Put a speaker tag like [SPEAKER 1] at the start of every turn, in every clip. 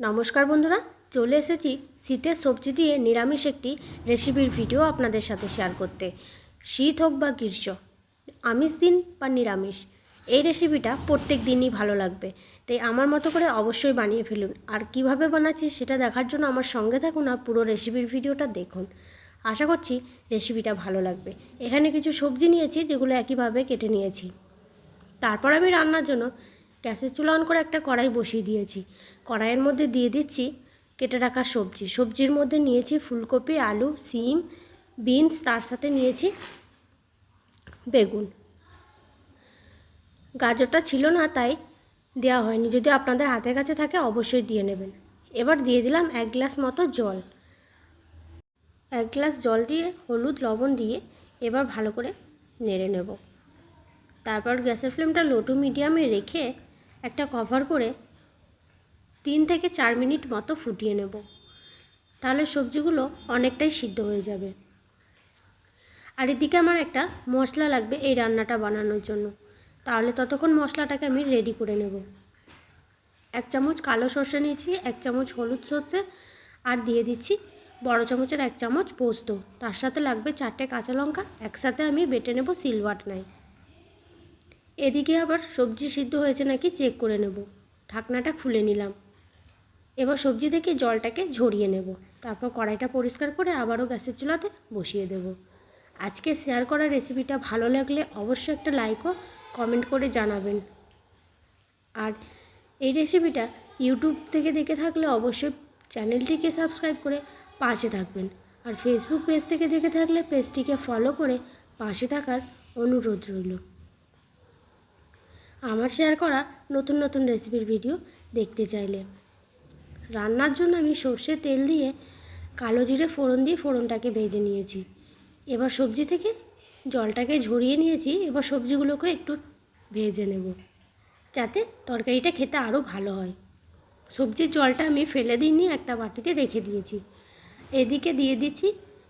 [SPEAKER 1] নমস্কার বন্ধুরা, চলে এসেছি শীতের সবজি দিয়ে নিরামিষ একটি রেসিপির ভিডিও আপনাদের সাথে শেয়ার করতে। শীত হোক বা গ্রীষ্ম, আমিষ দিন বা নিরামিষ, এই রেসিপিটা প্রত্যেক দিনই ভালো লাগবে। তাই আমার মতো করে অবশ্যই বানিয়ে ফেলুন। আর কীভাবে বানাচ্ছি সেটা দেখার জন্য আমার সঙ্গে থাকুন আর পুরো রেসিপির ভিডিওটা দেখুন। আশা করছি রেসিপিটা ভালো লাগবে। এখানে কিছু সবজি নিয়েছি, যেগুলো একইভাবে কেটে নিয়েছি। তারপর আমি রান্নার জন্য গ্যাসের চুলা অন করে একটা কড়াই বসিয়ে দিয়েছি। কড়াইয়ের মধ্যে দিয়ে দিচ্ছি কেটে রাখা সবজি। সবজির মধ্যে নিয়েছি ফুলকপি, আলু, সিম, বিনস, তার সাথে নিয়েছি বেগুন। গাজরটা ছিল না, তাই দেওয়া হয়নি। যদি আপনাদের হাতের কাছে থাকে, অবশ্যই দিয়ে নেবেন। এবার দিয়ে দিলাম এক গ্লাস মতো জল। এক গ্লাস জল দিয়ে হলুদ লবণ দিয়ে এবার ভালো করে নেড়ে নেব। তারপর গ্যাসের ফ্লেমটা লো টু মিডিয়ামে রেখে একটা কভার করে তিন থেকে চার মিনিট মতো ফুটিয়ে নেব। তাহলে সবজিগুলো অনেকটাই সিদ্ধ হয়ে যাবে। আর এদিকে আমার একটা মশলা লাগবে এই রান্নাটা বানানোর জন্য। তাহলে ততক্ষণ মশলাটাকে আমি রেডি করে নেব। এক চামচ কালো সর্ষে নিয়েছি, এক চামচ হলুদ সর্ষে, আর দিয়ে দিচ্ছি বড় চামচের এক চামচ পোস্ত। তার সাথে লাগবে চারটে কাঁচা লঙ্কা, একসাথে আমি বেটে নেব নাই এদিকে আবার সবজি সিদ্ধ হয়েছে নাকি চেক করে নেব। ঢাকনাটা খুলে নিলাম। এবার সবজি থেকে জলটাকে ঝরিয়ে নেব। তারপর কড়াইটা পরিষ্কার করে আবারও গ্যাসের চুলাতে বসিয়ে দেব। আজকে শেয়ার করা রেসিপিটা ভালো লাগলে অবশ্যই একটা লাইক ও কমেন্ট করে জানাবেন। আর এই রেসিপিটা ইউটিউব থেকে দেখে থাকলে অবশ্যই চ্যানেলটিকে সাবস্ক্রাইব করে পাশে থাকবেন। আর ফেসবুক পেজ থেকে দেখে থাকলে পেজটিকে ফলো করে পাশে থাকার অনুরোধ রইল। আমার শেয়ার করা নতুন নতুন রেসিপির ভিডিও দেখতে চাইলে। রান্নার জন্য আমি সর্ষে তেল দিয়ে কালো জিরে ফোড়ন দিয়ে ফোড়নটাকে ভেজে নিয়েছি। এবার সবজি থেকে জলটাকে ঝরিয়ে নিয়েছি, এবার সবজিগুলোকে একটু ভেজে নেব, যাতে তরকারিটা খেতে আরও ভালো হয়। সবজির জলটা আমি ফেলে দিইনি, একটা বাটিতে রেখে দিয়েছি। এদিকে দিয়ে দিচ্ছি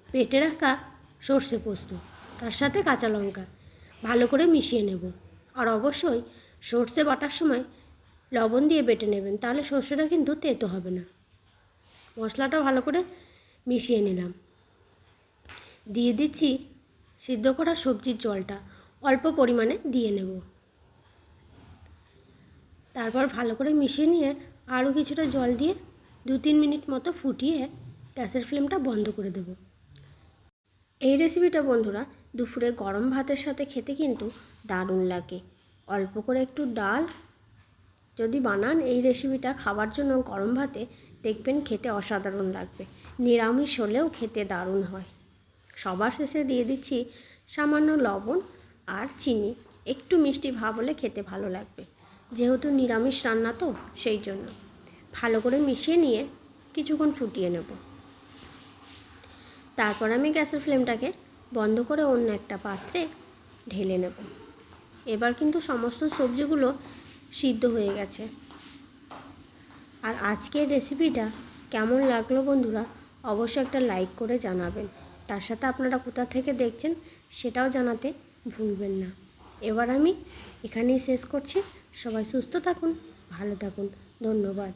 [SPEAKER 1] পেটে রাখা সর্ষে পোস্ত, তার সাথে কাঁচা লঙ্কা, ভালো করে মিশিয়ে নেব। আর অবশ্যই সর্ষে বাটার সময় লবণ দিয়ে বেটে নেবেন, তাহলে সর্ষেটা কিন্তু তেতো হবে না। মশলাটা ভালো করে মিশিয়ে নিলাম। দিয়ে দিচ্ছি সিদ্ধ করা সবজির জলটা, অল্প পরিমাণে দিয়ে নেব। তারপর ভালো করে মিশিয়ে নিয়ে আরও কিছুটা জল দিয়ে দু তিন মিনিট মতো ফুটিয়ে গ্যাসের ফ্লেমটা বন্ধ করে দেব। এই রেসিপিটা বন্ধুরা, দুপুরে গরম ভাতের সাথে খেতে কিন্তু দারুণ লাগে। অল্প করে একটু ডাল। যদি বানান এই রেসিপিটা খাবার জন্য গরম ভাতে, দেখবেন খেতে অসাধারণ লাগবে। নিরামিষ হলেও খেতে দারুণ হয়। সবার শেষে দিয়ে দিচ্ছি সামান্য লবণ আর চিনি। একটু মিষ্টি ভাব হলে খেতে ভালো লাগবে। যেহেতু নিরামিষ রান্না তো, সেই জন্য। ভালো করে মিশিয়ে নিয়ে কিছুক্ষণ ফুটিয়ে নেব। তারপর আমি গ্যাসের ফ্লেমটাকে বন্ধ করে অন্য একটা পাত্রে ঢেলে নেব। এবার কিন্তু সমস্ত সবজিগুলো সিদ্ধ হয়ে গেছে। আর আজকের রেসিপিটা কেমন লাগল বন্ধুরা, অবশ্যই একটা লাইক করে জানাবেন। তার সাথে আপনারা কোথা থেকে দেখছেন সেটাও জানাতে ভুলবেন না। এবার আমি এখানেই শেষ করছি। সবাই সুস্থ থাকুন, ভালো থাকুন। ধন্যবাদ।